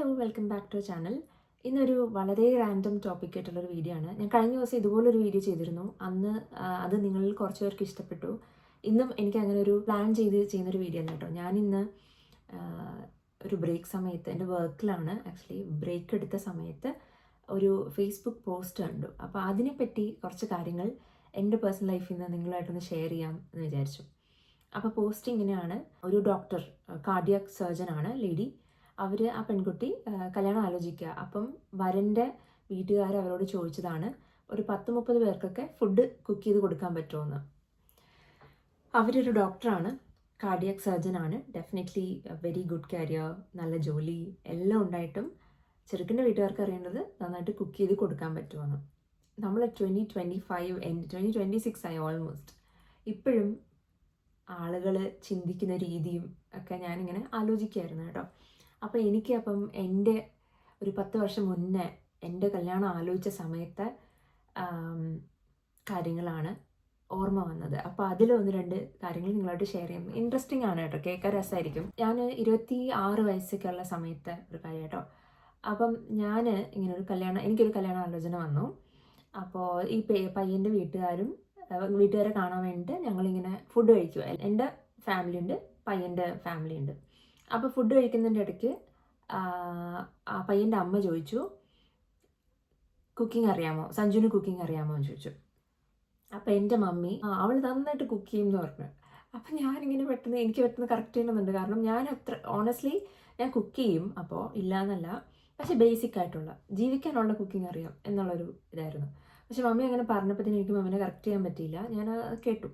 Hello welcome back to channel. ഇന്നൊരു വളരെ random topic ആയിട്ടുള്ളൊരു വീഡിയോ ആണ്. ഞാൻ കഴിഞ്ഞ ദിവസം ഇതുപോലൊരു വീഡിയോ ചെയ്തിരുന്നു. അന്ന് അത് നിങ്ങളിൽ കുറച്ച് പേർക്ക് ഇഷ്ടപ്പെട്ടു. ഇന്നും എനിക്ക് അങ്ങനെ ഒരു പ്ലാൻ ചെയ്ത് ചെയ്യുന്നൊരു വീഡിയോ ആണ് കേട്ടോ. ഞാൻ ഇന്ന് ഒരു ബ്രേക്ക് സമയത്ത് എന്റെ വർക്കിലാണ്. ആക്ച്വലി ബ്രേക്ക് എടുത്ത സമയത്ത് ഒരു ഫേസ്ബുക്ക് പോസ്റ്റ് കണ്ടു. അപ്പോൾ അതിനെപ്പറ്റി കുറച്ച് കാര്യങ്ങൾ എന്റെ പേഴ്സണൽ ലൈഫിൽ നിന്ന് നിങ്ങളായിട്ടൊന്ന് ഷെയർ ചെയ്യാം എന്ന് വിചാരിച്ചു. അപ്പോൾ പോസ്റ്റ് ഇങ്ങനെയാണ്. ഒരു ഡോക്ടർ കാർഡിയാക് സർജൻ ആണ് ലേഡി. അവർ ആ പെൺകുട്ടി കല്യാണം ആലോചിക്കുക. അപ്പം വരന്റെ വീട്ടുകാർ അവരോട് ചോദിച്ചതാണ് ഒരു പത്ത് മുപ്പത് പേർക്കൊക്കെ ഫുഡ് കുക്ക് ചെയ്ത് കൊടുക്കാൻ പറ്റുമെന്ന്? അവരൊരു ഡോക്ടറാണ് കാർഡിയക് സർജൻ ആണ് ഡെഫിനറ്റ്ലി വെരി ഗുഡ് കാരിയർ നല്ല ജോലി എല്ലാം ഉണ്ടായിട്ടും ചെറുക്കന്റെ വീട്ടുകാർക്ക് അറിയേണ്ടത് നന്നായിട്ട് കുക്ക് ചെയ്ത് കൊടുക്കാൻ പറ്റുമെന്ന്. നമ്മൾ twenty twenty five and twenty twenty six ആയി ഓൾമോസ്റ്റ്. ഇപ്പോഴും ആളുകൾ ചിന്തിക്കുന്ന രീതിയും ഒക്കെ ഞാനിങ്ങനെ ആലോചിക്കുമായിരുന്നു കേട്ടോ. അപ്പോൾ എനിക്ക് അപ്പം എന്റെ ഒരു പത്ത് വർഷം മുന്നേ എന്റെ കല്യാണം ആലോചിച്ച സമയത്തെ കാര്യങ്ങളാണ് ഓർമ്മ വന്നത്. അപ്പോൾ അതിൽ ഒന്ന് രണ്ട് കാര്യങ്ങൾ നിങ്ങളായിട്ട് ഷെയർ ചെയ്യും. ഇൻട്രസ്റ്റിംഗ് ആണ് കേട്ടോ. കേൾക്കാൻ രസമായിരിക്കും. ഞാൻ ഇരുപത്തി ആറ് വയസ്സൊക്കെ ഉള്ള സമയത്തെ ഒരു കാര്യം കേട്ടോ. അപ്പം ഞാൻ ഇങ്ങനെ ഒരു കല്യാണം എനിക്കൊരു കല്യാണ ആലോചന വന്നു. അപ്പോൾ ഈ പയ്യന്റെ വീട്ടുകാരും വീട്ടുകാരെ കാണാൻ വേണ്ടിയിട്ട് ഞങ്ങളിങ്ങനെ ഫുഡ് കഴിക്കുക എന്റെ ഫാമിലി ഉണ്ട് പയ്യന്റെ ഫാമിലി ഉണ്ട്. അപ്പോൾ ഫുഡ് കഴിക്കുന്നതിന്റെ ഇടയ്ക്ക് ആ പയ്യന്റെ അമ്മ ചോദിച്ചു കുക്കിംഗ് അറിയാമോ? സഞ്ജുവിന് കുക്കിംഗ് അറിയാമോ? എന്ന് ചോദിച്ചു. അപ്പോൾ എന്റെ മമ്മി അവൾ നന്നായിട്ട് കുക്ക് ചെയ്യും എന്ന് പറഞ്ഞു. അപ്പം ഞാനിങ്ങനെ പെട്ടെന്ന് എനിക്ക് പെട്ടെന്ന് കറക്റ്റ് ചെയ്യണമെന്നുണ്ട് കാരണം ഞാൻ അത്ര ഓണസ്റ്റ്ലി ഞാൻ കുക്ക് ചെയ്യും അപ്പോൾ ഇല്ല എന്നല്ല പക്ഷെ ബേസിക് ആയിട്ടുള്ള ജീവിക്കാനുള്ള കുക്കിംഗ് അറിയാം എന്നുള്ളൊരു ഇതായിരുന്നു. പക്ഷെ മമ്മി അങ്ങനെ പറഞ്ഞപ്പോഴത്തേനും എനിക്ക് മമ്മിനെ കറക്റ്റ് ചെയ്യാൻ പറ്റിയില്ല. ഞാൻ കേട്ടു.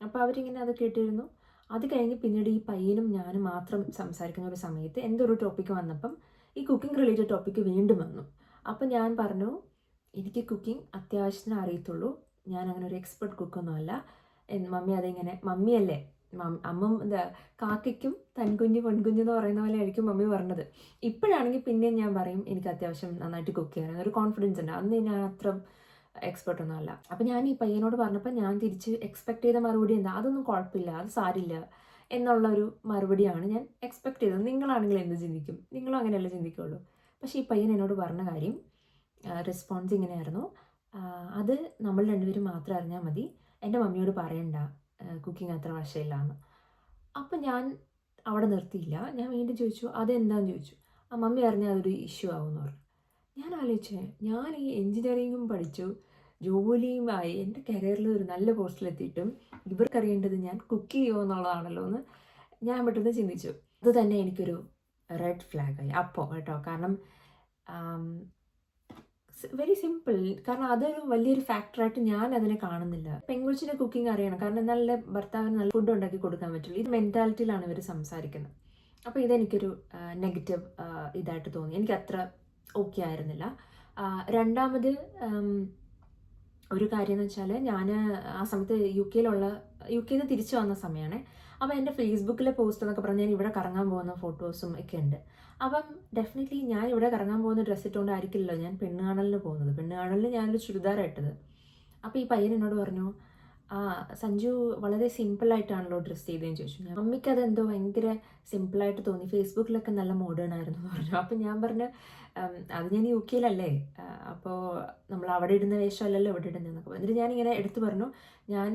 അപ്പോൾ അവരിങ്ങനെ അത് കേട്ടിരുന്നു. അത് കഴിഞ്ഞ് പിന്നീട് ഈ പയ്യനും ഞാനും മാത്രം സംസാരിക്കുന്ന ഒരു സമയത്ത് എന്തൊരു ടോപ്പിക്ക് വന്നപ്പം ഈ കുക്കിംഗ് റിലേറ്റഡ് ടോപ്പിക്ക് വീണ്ടും വന്നു. അപ്പം ഞാൻ പറഞ്ഞു എനിക്ക് കുക്കിംഗ് അത്യാവശ്യത്തിന് അറിയത്തുള്ളൂ. ഞാൻ അങ്ങനെ ഒരു എക്സ്പെർട്ട് കുക്കൊന്നുമല്ല മമ്മി അതിങ്ങനെ മമ്മിയല്ലേ അമ്മ എന്താ കാക്കയ്ക്കും തൻകുഞ്ഞ് പൊൻകുഞ്ഞ് എന്ന് പറയുന്ന പോലെ ആയിരിക്കും മമ്മി പറഞ്ഞത്. ഇപ്പോഴാണെങ്കിൽ പിന്നെയും ഞാൻ പറയും എനിക്ക് അത്യാവശ്യം നന്നായിട്ട് കുക്ക് ചെയ്യാൻ. ഒരു കോൺഫിഡൻസ് ഉണ്ട്. അന്ന് ഞാൻ അത്ര എക്സ്പെർട്ട് ഒന്നും അല്ല. അപ്പം ഞാൻ ഈ പയ്യനോട് പറഞ്ഞപ്പോൾ ഞാൻ തിരിച്ച് എക്സ്പെക്ട് ചെയ്ത മറുപടി എന്താ? അതൊന്നും കുഴപ്പമില്ല അത് സാരില്ല എന്നുള്ള ഒരു മറുപടിയാണ് ഞാൻ എക്സ്പെക്ട് ചെയ്തത്. നിങ്ങളാണെങ്കിൽ എന്ത് ചിന്തിക്കും? നിങ്ങളും അങ്ങനെയല്ല ചിന്തിക്കുള്ളൂ. പക്ഷേ ഈ പയ്യൻ എന്നോട് പറഞ്ഞ കാര്യം റെസ്പോൺസ് ഇങ്ങനെയായിരുന്നു. അത് നമ്മൾ രണ്ടുപേരും മാത്രം അറിഞ്ഞാൽ മതി. എന്റെ മമ്മിയോട് പറയണ്ട കുക്കിംഗ് അത്ര വശമില്ല എന്ന്. അപ്പം ഞാൻ അവിടെ നിർത്തിയില്ല. ഞാൻ വീണ്ടും ചോദിച്ചു അതെന്താന്ന് ചോദിച്ചു? ആ മമ്മി അറിഞ്ഞാൽ അതൊരു ഇഷ്യൂ ആവുമെന്ന് പറഞ്ഞു. ഞാൻ ആലോചിച്ചേ ഞാൻ ഈ എൻജിനീയറിങ്ങും പഠിച്ചു ജോലിയുമായി എന്റെ കരിയറിൽ ഒരു നല്ല പോസ്റ്റിലെത്തിയിട്ടും ഇവർക്കറിയേണ്ടത് ഞാൻ കുക്ക് ചെയ്യുമോ എന്നുള്ളതാണല്ലോ എന്ന് ഞാൻ പെട്ടെന്ന് ചിന്തിച്ചു. അത് തന്നെ എനിക്കൊരു റെഡ് ഫ്ലാഗായി. അപ്പോൾ കേട്ടോ കാരണം വെരി സിമ്പിൾ. കാരണം അതൊരു വലിയൊരു ഫാക്ടറായിട്ട് ഞാൻ അതിനെ കാണുന്നില്ല. പെങ്കുച്ചിന് കുക്കിംഗ് അറിയണം. കാരണം നല്ല ഭർത്താവിന് നല്ല ഫുഡ് ഉണ്ടാക്കി കൊടുക്കാൻ പറ്റുള്ളൂ. ഇത് മെന്റാലിറ്റിയിലാണ് ഇവർ സംസാരിക്കുന്നത്. അപ്പോൾ ഇതെനിക്കൊരു നെഗറ്റീവ് ഇതായിട്ട് തോന്നി. എനിക്ക് അത്ര ഓക്കെ ആയിരുന്നില്ല. രണ്ടാമത് ഒരു കാര്യം എന്ന് വെച്ചാൽ ഞാൻ ആ സമയത്ത് യു കെയിലുള്ള യു കെയിൽ നിന്ന് തിരിച്ചു വന്ന സമയമാണ്. അപ്പോൾ എന്റെ ഫേസ്ബുക്കിലെ പോസ്റ്റ് എന്നൊക്കെ പറഞ്ഞ് ഞാൻ ഇവിടെ കറങ്ങാൻ പോകുന്ന ഫോട്ടോസും ഒക്കെ ഉണ്ട്. അപ്പം ഡെഫിനറ്റ്ലി ഞാൻ ഇവിടെ കറങ്ങാൻ പോകുന്ന ഡ്രസ്സ് ഇട്ടുകൊണ്ടായിരിക്കില്ലല്ലോ ഞാൻ പെണ്ണുകാണലിന് പോകുന്നത്. പെണ്ണുകാണലിന് ഞാനൊരു ചുരിദാർ ഇട്ടത്. അപ്പോൾ ഈ പയ്യൻ എന്നോട് പറഞ്ഞു ആ സഞ്ജു വളരെ സിമ്പിളായിട്ടാണല്ലോ ഡ്രസ്സ് ചെയ്തതെന്ന് ചോദിച്ചു. ഞാൻ അമ്മയ്ക്ക് അതെന്തോ ഭയങ്കര സിമ്പിളായിട്ട് തോന്നി. ഫേസ്ബുക്കിലൊക്കെ നല്ല മോഡേൺ ആയിരുന്നു പറഞ്ഞു. അപ്പം ഞാൻ പറഞ്ഞു "ഉം, അത് ഞാൻ യു കെയിലല്ലേ അപ്പോൾ നമ്മൾ അവിടെ ഇടുന്ന വേഷമല്ലല്ലോ ഇവിടെ ഇടുന്നതെന്നൊക്കെ. എന്നിട്ട് ഞാനിങ്ങനെ എടുത്തു പറഞ്ഞു ഞാൻ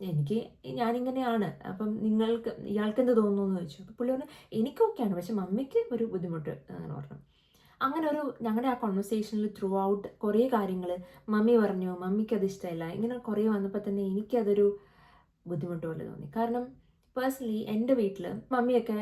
എനിക്ക് ഞാനിങ്ങനെയാണ്. അപ്പം നിങ്ങൾക്ക് ഇയാൾക്ക് എന്ത് തോന്നുന്നു? എന്ന് ചോദിച്ചു. അപ്പോൾ പുള്ളി പറഞ്ഞു എനിക്ക് ഓക്കെയാണ് പക്ഷെ മമ്മിക്ക് ഒരു ബുദ്ധിമുട്ട് അങ്ങനെ പറഞ്ഞു. അങ്ങനെ ഒരു ഞങ്ങളുടെ ആ കോൺവെർസേഷനിൽ ത്രൂ ഔട്ട് കുറേ കാര്യങ്ങൾ മമ്മി പറഞ്ഞു മമ്മിക്ക് അത് ഇഷ്ടമല്ല ഇങ്ങനെ കുറേ വന്നപ്പോൾ തന്നെ എനിക്കതൊരു ബുദ്ധിമുട്ട് പോലെ തോന്നി. കാരണം പേഴ്സണലി എന്റെ വീട്ടിൽ മമ്മിയൊക്കെ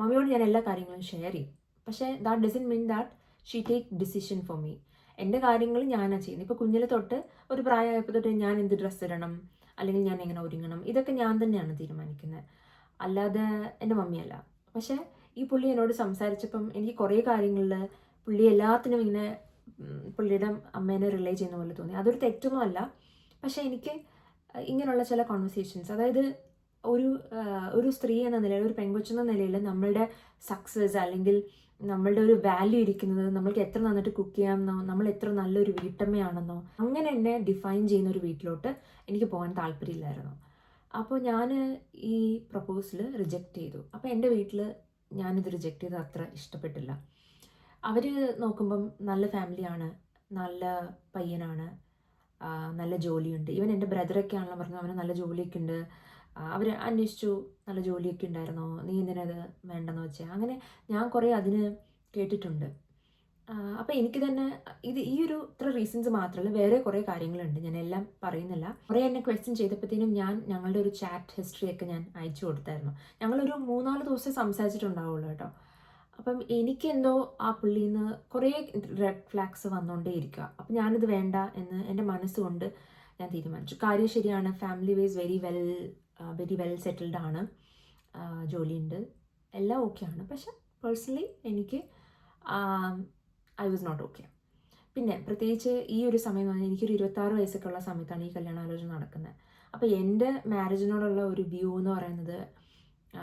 മമ്മിയോട് ഞാൻ എല്ലാ കാര്യങ്ങളും ഷെയർ ചെയ്യും. പക്ഷേ that doesn't mean that she take decision for me എന്റെ കാര്യങ്ങൾ ഞാനാണ് ചെയ്യുന്നത് ഇപ്പോൾ കുഞ്ഞിലെ തൊട്ട് ഒരു പ്രായമായപ്പോൾ തൊട്ട് ഞാൻ എന്ത് ഡ്രസ്സ് ഇടണം അല്ലെങ്കിൽ ഞാൻ എങ്ങനെ ഒരുങ്ങണം ഇതൊക്കെ ഞാൻ തന്നെയാണ് തീരുമാനിക്കുന്നത് അല്ലാതെ എന്റെ മമ്മിയല്ല. പക്ഷേ ഈ പുള്ളി എന്നോട് സംസാരിച്ചപ്പം എനിക്ക് കുറേ കാര്യങ്ങളിൽ പുള്ളി എല്ലാത്തിനും ഇങ്ങനെ പുള്ളിയുടെ അമ്മേനെ റിലേ ചെയ്യുന്ന പോലെ തോന്നി. അതൊരു തെറ്റൊന്നും അല്ല പക്ഷേ എനിക്ക് ഇങ്ങനെയുള്ള ചില കോൺവെർസേഷൻസ് അതായത് ഒരു ഒരു സ്ത്രീ എന്ന നിലയിൽ ഒരു പെൺകൊച്ചെന്ന നിലയിൽ നമ്മളുടെ സക്സസ് അല്ലെങ്കിൽ നമ്മളുടെ ഒരു വാല്യൂ ഇരിക്കുന്നത് നമ്മൾക്ക് എത്ര നന്നായിട്ട് കുക്ക് ചെയ്യാമെന്നോ നമ്മൾ എത്ര നല്ലൊരു വീട്ടമ്മയാണെന്നോ അങ്ങനെ എന്നെ ഡിഫൈൻ ചെയ്യുന്ന ഒരു വീട്ടിലോട്ട് എനിക്ക് പോകാൻ താല്പര്യമില്ലായിരുന്നു. അപ്പോൾ ഞാൻ ഈ പ്രപ്പോസൽ റിജക്റ്റ് ചെയ്തു. അപ്പോൾ എന്റെ വീട്ടിൽ ഞാനിത് റിജക്റ്റ് ചെയ്ത് അത്ര ഇഷ്ടപ്പെട്ടില്ല. അവർ നോക്കുമ്പം നല്ല ഫാമിലിയാണ് നല്ല പയ്യനാണ് നല്ല ജോലിയുണ്ട്. ഈവൻ എന്റെ ബ്രദറൊക്കെ ആണല്ലോ പറഞ്ഞു അവന് നല്ല ജോലിയൊക്കെ ഉണ്ട് അവർ അന്വേഷിച്ചു നല്ല ജോലിയൊക്കെ ഉണ്ടായിരുന്നോ? നീ എന്തിനത് വേണ്ടെന്ന് വെച്ചാൽ അങ്ങനെ ഞാൻ കുറേ അതിന് കേട്ടിട്ടുണ്ട്. അപ്പോൾ എനിക്ക് തന്നെ ഇത് ഈ ഒരു ഇത്ര റീസൺസ് മാത്രമല്ല വേറെ കുറേ കാര്യങ്ങളുണ്ട്. ഞാൻ എല്ലാം പറയുന്നില്ല. കുറേ എന്നെ ക്വസ്റ്റ്യൻ ചെയ്തപ്പോഴത്തേനും ഞാൻ ഞങ്ങളുടെ ഒരു ചാറ്റ് ഹിസ്റ്ററി ഒക്കെ ഞാൻ അയച്ചു കൊടുത്തായിരുന്നു. ഞങ്ങളൊരു മൂന്നാൽ ദിവസം സംസാരിച്ചിട്ടുണ്ടാവുള്ളൂ കേട്ടോ. അപ്പം എനിക്കെന്തോ ആ പുള്ളിയിൽ നിന്ന് കുറേ റെഡ് ഫ്ലാഗ്സ് വന്നുകൊണ്ടേ ഇരിക്കുക അപ്പം ഞാനിത് വേണ്ട എന്ന് എന്റെ മനസ്സുകൊണ്ട് ഞാൻ തീരുമാനിച്ചു. കാര്യം ശരിയാണ് family wise very well very well settled ആണ്. ജോലിയുണ്ട്. എല്ലാം ഓക്കെയാണ് പക്ഷെ പേഴ്സണലി എനിക്ക് ഐ വാസ് നോട്ട് ഓക്കെ പിന്നെ പ്രത്യേകിച്ച് ഈ ഒരു സമയം എന്ന് പറഞ്ഞാൽ എനിക്കൊരു ഇരുപത്താറ് വയസ്സൊക്കെ ഉള്ള സമയത്താണ് ഈ കല്യാണാലോചന നടക്കുന്നത് അപ്പോൾ എന്റെ മാരേജിനോടുള്ള ഒരു വ്യൂ എന്ന് പറയുന്നത്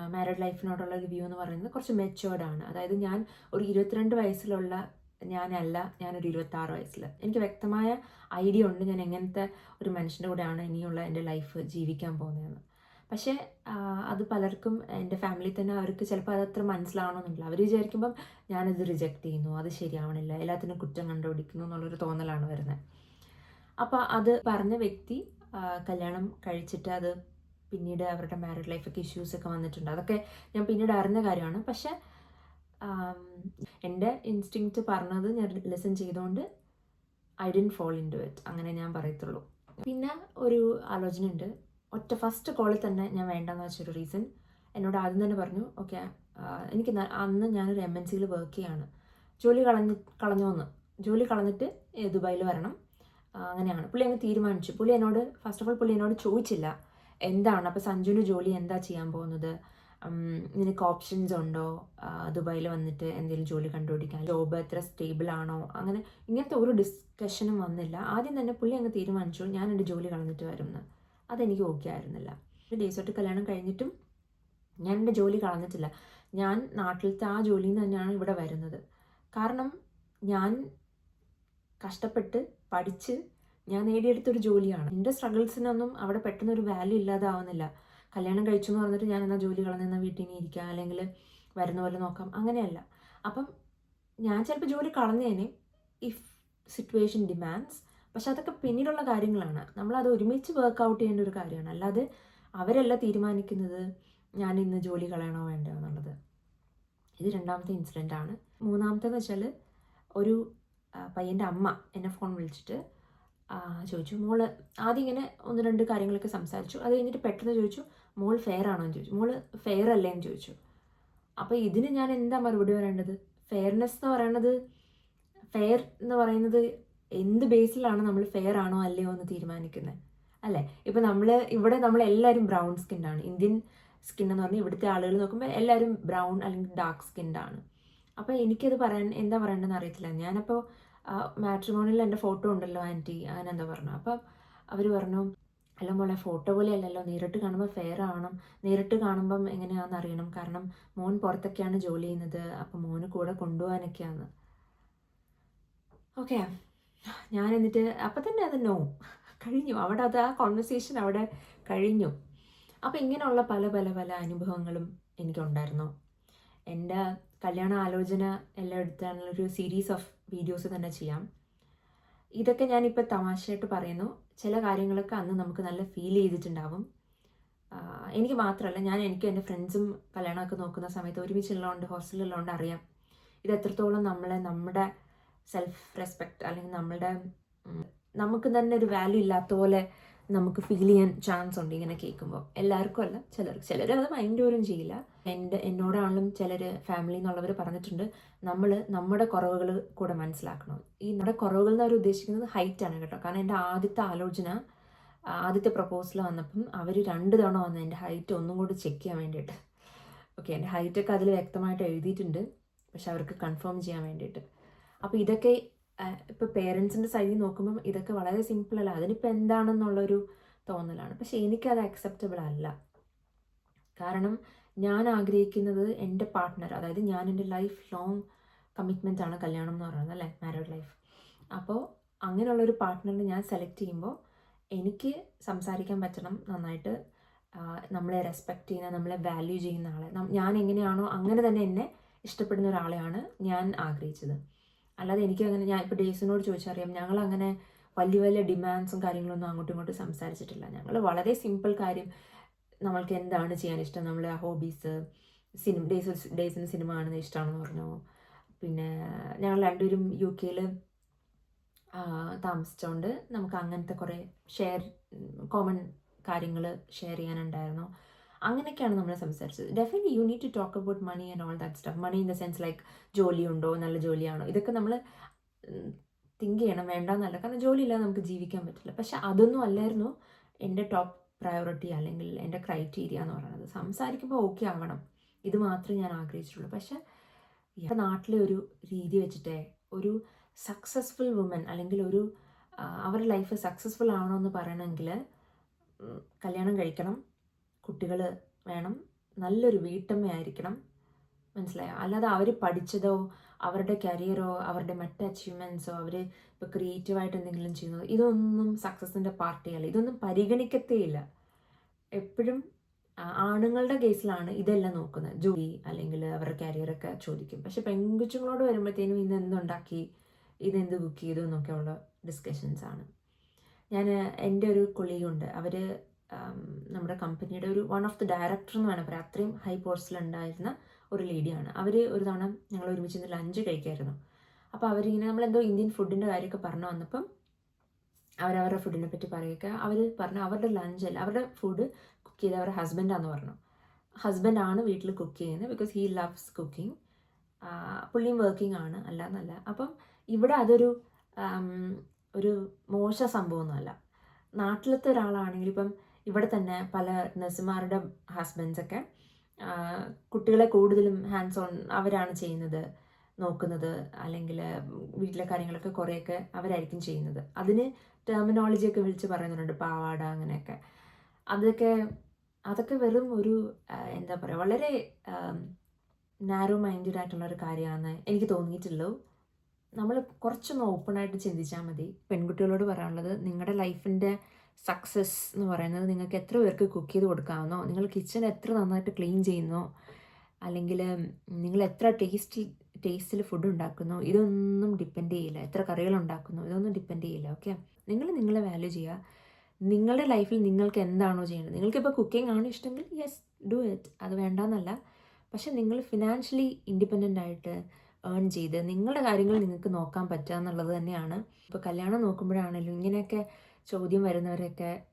മാരീഡ് ലൈഫിനോടുള്ള ഒരു വ്യൂ എന്ന് പറയുന്നത് കുറച്ച് മെച്ചുവേർഡാണ് അതായത് ഞാൻ ഒരു ഇരുപത്തിരണ്ട് വയസ്സിലുള്ള ഞാനല്ല ഞാനൊരു ഇരുപത്താറ് വയസ്സിൽ എനിക്ക് വ്യക്തമായ ഐഡിയ ഉണ്ട് ഞാൻ എങ്ങനത്തെ ഒരു മനുഷ്യന്റെ കൂടെയാണ് ഇനിയുള്ള എന്റെ ലൈഫ് ജീവിക്കാൻ പോകുന്നതെന്ന്. പക്ഷേ അത് പലർക്കും എന്റെ ഫാമിലി തന്നെ അവർക്ക് ചിലപ്പോൾ അതത്ര മനസ്സിലാവണമെന്നില്ല അവർ വിചാരിക്കുമ്പം ഞാനത് റിജക്റ്റ് ചെയ്യുന്നു അത് ശരിയാവണില്ല എല്ലാത്തിനും കുറ്റം കണ്ടുപിടിക്കുന്നു എന്നുള്ളൊരു തോന്നലാണ് വരുന്നത്. അപ്പോൾ അത് പറഞ്ഞ വ്യക്തി കല്യാണം കഴിച്ചിട്ട് അത് പിന്നീട് അവരുടെ മാരീഡ് ലൈഫൊക്കെ ഇഷ്യൂസ് ഒക്കെ വന്നിട്ടുണ്ട്. അതൊക്കെ ഞാൻ പിന്നീട് അറിഞ്ഞ കാര്യമാണ്. പക്ഷെ എന്റെ ഇൻസ്റ്റിങ്ക്റ്റ് പറഞ്ഞത് ഞാൻ ലെസൺ ചെയ്തുകൊണ്ട് I didn't fall into it അങ്ങനെ ഞാൻ പറയത്തുള്ളൂ. പിന്നെ ഒരു ആലോചന ഉണ്ട് ഒറ്റ ഫസ്റ്റ് കോളിൽ തന്നെ ഞാൻ വേണ്ടെന്ന് വെച്ചൊരു റീസൺ എന്നോട് ആദ്യം തന്നെ പറഞ്ഞു ഓക്കെ എനിക്ക് അന്ന് ഞാനൊരു എം എൻ സിയിൽ വർക്ക് ചെയ്യാണ്. ജോലി കളഞ്ഞ് കളഞ്ഞോന്ന്. ജോലി കളഞ്ഞിട്ട് ദുബായിൽ വരണം. അങ്ങനെയാണ്. പുള്ളി അങ്ങ് തീരുമാനിച്ചു. പുള്ളി എന്നോട് ഫസ്റ്റ് ഓഫ് ഓൾ പുള്ളി എന്നോട് ചോദിച്ചില്ല. എന്താണ്? അപ്പോൾ സഞ്ജുവിന് ജോലി എന്താ ചെയ്യാൻ പോകുന്നത്? നിനക്ക് ഓപ്ഷൻസ് ഉണ്ടോ? ദുബായിൽ വന്നിട്ട് എന്തെങ്കിലും ജോലി കണ്ടുപിടിക്കാൻ? ജോബ് എത്ര സ്റ്റേബിൾ ആണോ? അങ്ങനെ ഇങ്ങനത്തെ ഒരു ഡിസ്കഷനും വന്നില്ല. ആദ്യം തന്നെ പുള്ളി അങ്ങ് തീരുമാനിച്ചു ഞാൻ എന്റെ ജോലി കളഞ്ഞിട്ട് വരുമെന്ന്. അതെനിക്ക് ഓക്കെ ആയിരുന്നില്ല. ഡേസോട്ട് കല്യാണം കഴിഞ്ഞിട്ടും ഞാൻ എന്റെ ജോലി കളഞ്ഞിട്ടില്ല. ഞാൻ നാട്ടിലത്തെ ആ ജോലിയിൽ നിന്ന് തന്നെയാണ് ഇവിടെ വരുന്നത്. കാരണം ഞാൻ കഷ്ടപ്പെട്ട് പഠിച്ച് ഞാൻ നേടിയെടുത്തൊരു ജോലിയാണ്. എന്റെ സ്ട്രഗിൾസിനൊന്നും അവിടെ പെട്ടെന്ന് ഒരു വാല്യൂ ഇല്ലാതാവുന്നില്ല. കല്യാണം കഴിച്ചു എന്ന് പറഞ്ഞിട്ട് ഞാൻ എന്നാൽ ജോലി കളഞ്ഞെന്ന വീട്ടിൽ നിന്ന് ഇരിക്കാം അല്ലെങ്കിൽ വരുന്ന പോലെ നോക്കാം അങ്ങനെയല്ല. അപ്പം ഞാൻ ചിലപ്പോൾ ജോലി കളഞ്ഞേനെ ഇഫ് സിറ്റുവേഷൻ ഡിമാൻഡ്സ് പക്ഷെ അതൊക്കെ പിന്നീടുള്ള കാര്യങ്ങളാണ്. നമ്മളത് ഒരുമിച്ച് വർക്കൗട്ട് ചെയ്യേണ്ട ഒരു കാര്യമാണ്. അല്ലാതെ അവരല്ല തീരുമാനിക്കുന്നത് ഞാൻ ഇന്ന് ജോലി കളയണോ വേണ്ടോ എന്നുള്ളത്. ഇത് രണ്ടാമത്തെ ഇൻസിഡന്റ് ആണ്. മൂന്നാമത്തേന്ന് വെച്ചാൽ ഒരു പയ്യന്റെ അമ്മ എന്നെ ഫോൺ വിളിച്ചിട്ട് ചോദിച്ചു മോൾ ആദ്യം ഇങ്ങനെ ഒന്ന് രണ്ട് കാര്യങ്ങളൊക്കെ സംസാരിച്ചു. അത് കഴിഞ്ഞിട്ട് പെട്ടെന്ന് ചോദിച്ചു മോൾ ഫെയർ ആണോ? എന്ന് ചോദിച്ചു. മോൾ ഫെയർ അല്ലേ? എന്ന് ചോദിച്ചു. അപ്പോൾ ഇതിന് ഞാൻ എന്താ മറുപടി പറയേണ്ടത്? ഫെയർനെസ് എന്ന് പറയുന്നത് ഫെയർ എന്ന് പറയുന്നത് എന്ത് ബേസിലാണ് നമ്മൾ ഫെയർ ആണോ അല്ലയോ എന്ന് തീരുമാനിക്കുന്നത് അല്ലേ? ഇപ്പം നമ്മൾ ഇവിടെ നമ്മൾ എല്ലാവരും ബ്രൗൺ സ്കിന്നാണ് ഇന്ത്യൻ സ്കിൻ എന്ന് പറഞ്ഞാൽ ഇവിടുത്തെ ആളുകൾ നോക്കുമ്പോൾ എല്ലാവരും ബ്രൗൺ അല്ലെങ്കിൽ ഡാർക്ക് സ്കിൻഡാണ് അപ്പോൾ എനിക്കത് പറയാൻ എന്താ പറയേണ്ടതെന്ന് അറിയത്തില്ല. ഞാനപ്പോൾ മാട്രിമോണിയിൽ എന്റെ ഫോട്ടോ ഉണ്ടല്ലോ ആന്റി അങ്ങനെന്താ പറഞ്ഞു? അപ്പം അവർ പറഞ്ഞു അല്ല മോളെ ഫോട്ടോ പോലെ അല്ലല്ലോ നേരിട്ട് കാണുമ്പോൾ ഫെയർ ആവണം. നേരിട്ട് കാണുമ്പം എങ്ങനെയാണെന്ന് അറിയണം. കാരണം മോൻ പുറത്തൊക്കെയാണ് ജോലി ചെയ്യുന്നത്. അപ്പം മോന് കൂടെ കൊണ്ടുപോകാനൊക്കെയാണ് ഓക്കെ ഞാൻ എന്നിട്ട് അപ്പം തന്നെ അത് നോ കഴിഞ്ഞു. അവിടെ അത് ആ കോൺവെർസേഷൻ അവിടെ കഴിഞ്ഞു. അപ്പം ഇങ്ങനെയുള്ള പല പല പല അനുഭവങ്ങളും എനിക്കുണ്ടായിരുന്നു. എന്റെ കല്യാണ ആലോചന എല്ലാം എടുത്താണുള്ളൊരു സീരീസ് ഓഫ് വീഡിയോസ് തന്നെ ചെയ്യാം. ഇതൊക്കെ ഞാനിപ്പോൾ തമാശയായിട്ട് പറയുന്നു. ചില കാര്യങ്ങളൊക്കെ അന്ന് നമുക്ക് നല്ല ഫീൽ ചെയ്തിട്ടുണ്ടാവും. എനിക്ക് മാത്രമല്ല ഞാൻ എനിക്ക് എന്റെ ഫ്രണ്ട്സും കല്യാണമൊക്കെ നോക്കുന്ന സമയത്ത് ഒരുമിച്ചുള്ളതുകൊണ്ട് ഹോസ്റ്റലിലുള്ളതുകൊണ്ട് അറിയാം. ഇത് എത്രത്തോളം നമ്മളെ നമ്മുടെ സെൽഫ് റെസ്പെക്റ്റ് അല്ലെങ്കിൽ നമ്മളുടെ നമുക്ക് തന്നെ ഒരു വാല്യൂ ഇല്ലാത്ത പോലെ നമുക്ക് ഫീൽ ചെയ്യാൻ ചാൻസ് ഉണ്ട് ഇങ്ങനെ കേൾക്കുമ്പോൾ എല്ലാവർക്കും അല്ല ചിലർ ചിലർ അത് മൈൻഡ് പോലും ചെയ്യില്ല. എന്റെ എന്നോടാണെങ്കിലും ചിലർ ഫാമിലി എന്നുള്ളവർ പറഞ്ഞിട്ടുണ്ട് നമ്മൾ നമ്മുടെ കുറവുകൾ കൂടെ മനസ്സിലാക്കണം. ഈ നമ്മുടെ കുറവുകൾ എന്ന് അവർ ഉദ്ദേശിക്കുന്നത് ഹൈറ്റ് ആണ് കേട്ടോ. കാരണം എന്റെ ആദ്യത്തെ ആലോചന ആദ്യത്തെ പ്രപ്പോസൽ വന്നപ്പം അവർ രണ്ട് തവണ വന്ന എന്റെ ഹൈറ്റ് ഒന്നും കൂടി ചെക്ക് ചെയ്യാൻ വേണ്ടിയിട്ട്. ഓക്കെ എന്റെ ഹൈറ്റൊക്കെ അതിൽ വ്യക്തമായിട്ട് എഴുതിയിട്ടുണ്ട്. പക്ഷെ അവർക്ക് കൺഫേം ചെയ്യാൻ വേണ്ടിയിട്ട്. അപ്പോൾ ഇതൊക്കെ ഇപ്പോൾ പേരൻസിന്റെ സൈഡിൽ നോക്കുമ്പം ഇതൊക്കെ വളരെ സിമ്പിളല്ല അതിനിപ്പോൾ എന്താണെന്നുള്ളൊരു തോന്നലാണ്. പക്ഷെ എനിക്കത് അക്സെപ്റ്റബിൾ അല്ല. കാരണം ഞാൻ ആഗ്രഹിക്കുന്നത് എന്റെ പാർട്ട്ണർ അതായത് ഞാൻ എന്റെ ലൈഫ് ലോങ് കമ്മിറ്റ്മെന്റ് ആണ് കല്യാണം എന്ന് പറയുന്നത് അല്ലേ? മാരീഡ് ലൈഫ് അപ്പോൾ അങ്ങനെയുള്ളൊരു പാർട്ട്ണറിനെ ഞാൻ സെലക്ട് ചെയ്യുമ്പോൾ എനിക്ക് സംസാരിക്കാൻ പറ്റണം നന്നായിട്ട് നമ്മളെ റെസ്പെക്റ്റ് ചെയ്യുന്ന നമ്മളെ വാല്യൂ ചെയ്യുന്ന ആളെ. ഞാൻ എങ്ങനെയാണോ അങ്ങനെ തന്നെ എന്നെ ഇഷ്ടപ്പെടുന്ന ഒരാളെയാണ് ഞാൻ ആഗ്രഹിച്ചത്. അല്ലാതെ എനിക്ക് അങ്ങനെ ഞാൻ ഇപ്പോൾ ഡേയ്സിനോട് ചോദിച്ചറിയാം ഞങ്ങൾ അങ്ങനെ വലിയ വലിയ ഡിമാൻഡ്സും കാര്യങ്ങളൊന്നും അങ്ങോട്ടും ഇങ്ങോട്ടും സംസാരിച്ചിട്ടില്ല. ഞങ്ങൾ വളരെ സിമ്പിൾ കാര്യം നമ്മൾക്ക് എന്താണ് ചെയ്യാൻ ഇഷ്ടം? നമ്മൾ ഹോബീസ് സിനിമ ഡേയ്സ് ഡേയ്സിന് സിനിമ കാണുന്ന ഇഷ്ടമാണെന്ന് പറഞ്ഞു? പിന്നെ ഞങ്ങൾ രണ്ടുപേരും യു കെയിൽ താമസിച്ചുകൊണ്ട് നമുക്ക് അങ്ങനത്തെ കുറേ ഷെയർ കോമൺ കാര്യങ്ങൾ ഷെയർ ചെയ്യാനുണ്ടായിരുന്നു. അങ്ങനെയൊക്കെയാണ് നമ്മൾ സംസാരിച്ചത്. Definitely you need to talk about money and all that stuff money in the sense like ഉണ്ടോ നല്ല ജോലിയാണോ? ഇതൊക്കെ നമ്മൾ തിങ്ക് ചെയ്യണം. വേണ്ടെന്നല്ല കാരണം ജോലിയില്ലാതെ നമുക്ക് ജീവിക്കാൻ പറ്റില്ല. പക്ഷെ അതൊന്നും അല്ലായിരുന്നു എന്റെ ടോപ്പ് പ്രയോറിറ്റി അല്ലെങ്കിൽ എന്റെ ക്രൈറ്റീരിയ എന്ന് പറയുന്നത്. സംസാരിക്കുമ്പോൾ ഓക്കെ ആവണം. ഇത് മാത്രമേ ഞാൻ ആഗ്രഹിച്ചിട്ടുള്ളൂ. പക്ഷെ ഇപ്പം നാട്ടിലെ ഒരു രീതി വെച്ചിട്ടേ ഒരു സക്സസ്ഫുൾ വുമൻ അല്ലെങ്കിൽ ഒരു അവരുടെ ലൈഫ് സക്സസ്ഫുൾ ആവണമെന്ന് പറയണമെങ്കിൽ കല്യാണം കഴിക്കണം. കുട്ടികൾ വേണം നല്ലൊരു വീട്ടമ്മയായിരിക്കണം മനസ്സിലായോ? അല്ലാതെ അവർ പഠിച്ചതോ അവരുടെ കരിയറോ അവരുടെ മറ്റ് അച്ചീവ്മെന്റ്സോ അവർ ഇപ്പോൾ ക്രിയേറ്റീവായിട്ട് എന്തെങ്കിലും ചെയ്യുന്നതോ ഇതൊന്നും സക്സസിന്റെ പാർട്ടിയല്ല. ഇതൊന്നും പരിഗണിക്കത്തേയില്ല. എപ്പോഴും ആണുങ്ങളുടെ കേസിലാണ് ഇതെല്ലാം നോക്കുന്നത്. ജോലി അല്ലെങ്കിൽ അവരുടെ കരിയറൊക്കെ ചോദിക്കും. പക്ഷെ പെൺകുച്ചുങ്ങളോട് വരുമ്പോഴത്തേനും ഇന്ന് എന്തുണ്ടാക്കി? ഇതെന്ത് കുക്ക് ചെയ്തു എന്നൊക്കെയുള്ള ഡിസ്കഷൻസ് ആണ്. ഞാൻ എന്റെ ഒരു കൊളീഗുണ്ട് അവർ നമ്മുടെ കമ്പനിയുടെ ഒരു വൺ ഓഫ് ദി ഡയറക്ടർ എന്ന് വേണം പറയാം. അത്രയും ഹൈ പോസ്റ്റിൽ ഉണ്ടായിരുന്ന ഒരു ലേഡിയാണ് അവർ ഒരു തവണ ഞങ്ങൾ ഒരുമിച്ച് ഇന്ന് ലഞ്ച് കഴിക്കായിരുന്നു. അപ്പോൾ അവരിങ്ങനെ നമ്മളെന്തോ ഇന്ത്യൻ ഫുഡിന്റെ കാര്യമൊക്കെ പറഞ്ഞു വന്നപ്പം അവരവരുടെ ഫുഡിനെ പറ്റി പറയുക അവർ പറഞ്ഞു അവരുടെ ലഞ്ച് അല്ല അവരുടെ ഫുഡ് കുക്ക് ചെയ്ത് അവരുടെ ഹസ്ബൻഡാന്ന് പറഞ്ഞു. ഹസ്ബൻഡാണ് വീട്ടിൽ കുക്ക് ചെയ്യുന്നത് ബിക്കോസ് ഹീ ലവ്സ് കുക്കിംഗ് പുള്ളിയും വർക്കിംഗ് ആണ് അല്ല എന്നല്ല അപ്പം ഇവിടെ അതൊരു ഒരു മോശ സംഭവമൊന്നുമല്ല. നാട്ടിലത്തെ ഒരാളാണെങ്കിൽ ഇപ്പം ഇവിടെ തന്നെ പല നഴ്സുമാരുടെ ഹസ്ബൻഡ്സൊക്കെ കുട്ടികളെ കൂടുതലും ഹാൻഡ്സ് ഓൺ അവരാണ് ചെയ്യുന്നത് നോക്കുന്നത് അല്ലെങ്കിൽ വീട്ടിലെ കാര്യങ്ങളൊക്കെ കുറേയൊക്കെ അവരായിരിക്കും ചെയ്യുന്നത്. അതിന് ടെർമിനോളജിയൊക്കെ വിളിച്ച് പറയുന്നുണ്ട് പാവാട അങ്ങനെയൊക്കെ. അതൊക്കെ അതൊക്കെ വെറും ഒരു എന്താ പറയുക വളരെ നാരോ മൈൻഡഡ് ആയിട്ടുള്ള ഒരു കാര്യമാണ് എനിക്ക് തോന്നിയിട്ടുള്ളൂ. നമ്മൾ കുറച്ചൊന്ന് ഓപ്പണായിട്ട് ചിന്തിച്ചാൽ മതി. പെൺകുട്ടികളോട് പറയാനുള്ളത് നിങ്ങളുടെ ലൈഫിന്റെ സക്സസ് എന്ന് പറയുന്നത് നിങ്ങൾക്ക് എത്ര പേർക്ക് കുക്ക് ചെയ്ത് കൊടുക്കാമെന്നോ നിങ്ങൾ കിച്ചൺ എത്ര നന്നായിട്ട് ക്ലീൻ ചെയ്യുന്നോ അല്ലെങ്കിൽ നിങ്ങൾ എത്ര ടേസ്റ്റിൽ ടേസ്റ്റിൽ ഫുഡ് ഉണ്ടാക്കുന്നു ഇതൊന്നും ഡിപ്പെൻഡ് ചെയ്യില്ല. എത്ര കറികൾ ഉണ്ടാക്കുന്നു ഇതൊന്നും ഡിപ്പെൻഡ് ചെയ്യില്ല. ഓക്കെ നിങ്ങൾ നിങ്ങളെ വാല്യൂ ചെയ്യുക. നിങ്ങളുടെ ലൈഫിൽ നിങ്ങൾക്ക് എന്താണോ ചെയ്യേണ്ടത്? നിങ്ങൾക്കിപ്പോൾ കുക്കിംഗ് ആണ് ഇഷ്ടമെങ്കിൽ യെസ് ഡു ഇറ്റ് അത് വേണ്ടാന്നല്ല. പക്ഷെ നിങ്ങൾ ഫിനാൻഷ്യലി ഇൻഡിപെൻഡന്റ് ആയിട്ട് ഏൺ ചെയ്ത് നിങ്ങളുടെ കാര്യങ്ങൾ നിങ്ങൾക്ക് നോക്കാൻ പറ്റുക എന്നുള്ളത് തന്നെയാണ്. ഇപ്പോൾ കല്യാണം നോക്കുമ്പോഴാണെങ്കിലും ഇങ്ങനെയൊക്കെ ചോദ്യം വരുന്നവരെയൊക്കെ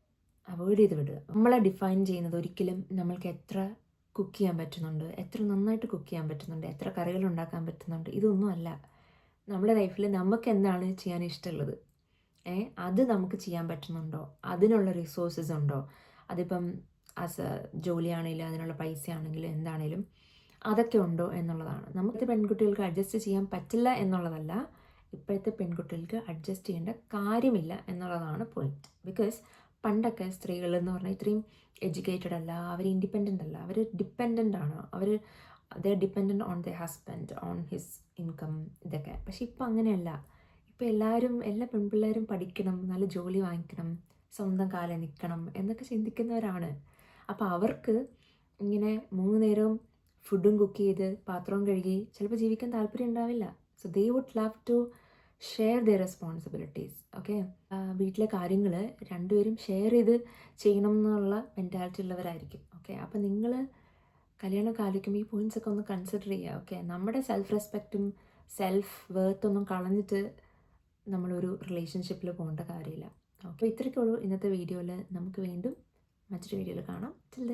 അവോയ്ഡ് ചെയ്ത് വിടുക. നമ്മളെ ഡിഫൈൻ ചെയ്യുന്നത് ഒരിക്കലും നമ്മൾക്ക് എത്ര കുക്ക് ചെയ്യാൻ പറ്റുന്നുണ്ട് എത്ര നന്നായിട്ട് കുക്ക് ചെയ്യാൻ പറ്റുന്നുണ്ട് എത്ര കറികൾ ഉണ്ടാക്കാൻ പറ്റുന്നുണ്ട് ഇതൊന്നും അല്ല. നമ്മുടെ ലൈഫിൽ നമുക്ക് എന്താണ് ചെയ്യാൻ ഇഷ്ടമുള്ളത്? ഏ അത് നമുക്ക് ചെയ്യാൻ പറ്റുന്നുണ്ടോ? അതിനുള്ള റിസോഴ്സസ് ഉണ്ടോ? അതിപ്പം ആസ് ജോലിയാണെങ്കിലും അതിനുള്ള പൈസ ആണെങ്കിലും എന്താണേലും അതൊക്കെ ഉണ്ടോ എന്നുള്ളതാണ്. നമുക്ക് പെൺകുട്ടികൾക്ക് അഡ്ജസ്റ്റ് ചെയ്യാൻ പറ്റില്ല എന്നുള്ളതല്ല. ഇപ്പോഴത്തെ പെൺകുട്ടികൾക്ക് അഡ്ജസ്റ്റ് ചെയ്യേണ്ട കാര്യമില്ല എന്നുള്ളതാണ് പോയിന്റ് ബിക്കോസ് പണ്ടൊക്കെ സ്ത്രീകൾ എന്ന് പറഞ്ഞാൽ ഇത്രയും എഡ്യൂക്കേറ്റഡ് അല്ല അവർ ഇൻഡിപെൻഡന്റ് അല്ല അവർ ഡിപ്പെൻഡന്റ് ആണ്. അവർ the dependent on the husband on his income ഇതൊക്കെ. പക്ഷെ ഇപ്പം അങ്ങനെയല്ല. ഇപ്പം എല്ലാവരും എല്ലാ പെൺപിള്ളേരും പഠിക്കണം നല്ല ജോലി വാങ്ങിക്കണം സ്വന്തം കാലം നിൽക്കണം എന്നൊക്കെ ചിന്തിക്കുന്നവരാണ്. അപ്പോൾ അവർക്ക് ഇങ്ങനെ മൂന്ന് നേരവും ഫുഡും കുക്ക് ചെയ്ത് പാത്രവും കഴുകി ചിലപ്പോൾ ജീവിക്കാൻ താല്പര്യം ഉണ്ടാവില്ല. So they would love to share the responsibilities okay വീട്ടിലെ കാര്യങ്ങൾ രണ്ടുപേരും ഷെയർ ചെയ്ത് ചെയ്യണം എന്നുള്ള മെന്റാലിറ്റി ഉള്ളവരായിരിക്കും ഓക്കെ അപ്പോൾ നിങ്ങൾ കല്യാണം കാലിക്കുമ്പോൾ ഈ പോയിന്റ്സ് ഒക്കെ ഒന്ന് കൺസിഡർ ചെയ്യുക ഓക്കെ നമ്മുടെ സെൽഫ് റെസ്പെക്റ്റും സെൽഫ് വേർത്ത് ഒന്നും കളഞ്ഞിട്ട് നമ്മളൊരു റിലേഷൻഷിപ്പിൽ പോകേണ്ട കാര്യമില്ല ഓക്കെ ഇത്രയ്ക്കുള്ളൂ ഇന്നത്തെ വീഡിയോയിൽ നമുക്ക് വീണ്ടും മറ്റൊരു വീഡിയോയിൽ കാണാം. ചിൽ